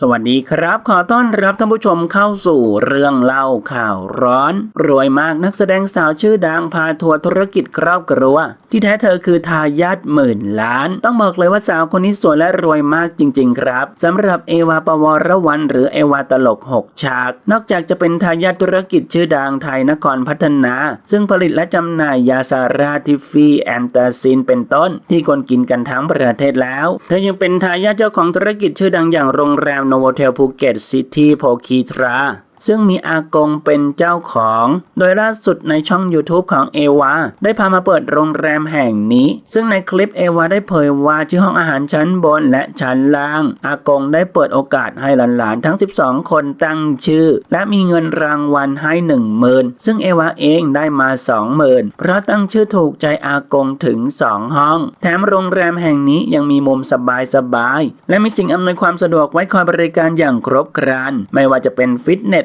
สวัสดีครับ ขอต้อนรับท่านผู้ชมเข้าสู่เรื่องเล่าข่าวร้อน รวยมากนักแสดงสาวชื่อดังพาทัวร์ธุรกิจครอบครัว ที่แท้เธอคือทายาทหมื่นล้าน ต้องบอกเลยว่าสาวคนนี้สวยและรวยมากจริง ๆ ครับสำหรับเอวาปวรวันหรือเอวาตลก 6 ฉาก นอกจากจะเป็นทายาทธุรกิจชื่อดังไทยนครพัฒนา ซึ่งผลิตและจำหน่ายยาซาราทิฟฟีแอนตาซินเป็นต้น ที่คนกินกันทั้งประเทศแล้ว เธอยังเป็นทายาทเจ้าของธุรกิจชื่อดังอย่างโรงแรมโนโวเทลภูเก็ตซิตี้โพคีทรา ซึ่งมีอากงเป็นเจ้าของ โดยล่าสุดในช่อง YouTube ของเอวาได้พามาเปิดโรงแรมแห่งนี้ ซึ่งในคลิปเอวาได้เผยว่าที่ห้องอาหารชั้นบนและชั้นล่าง อากงได้เปิดโอกาสให้หลานๆทั้ง 12 คนตั้งชื่อ และมีเงินรางวัลให้ 1 0,000 ซึ่งเอวาเองได้มา 20,000 เพราะตั้งชื่อถูกใจอากงถึง 2 ห้อง แถมโรงแรมแห่งนี้ยังมีมุมสบายๆและมีสิ่งอำนวยความสะดวกไว้คอยบริการอย่างครบครันไม่ว่าจะเป็นฟิตเนส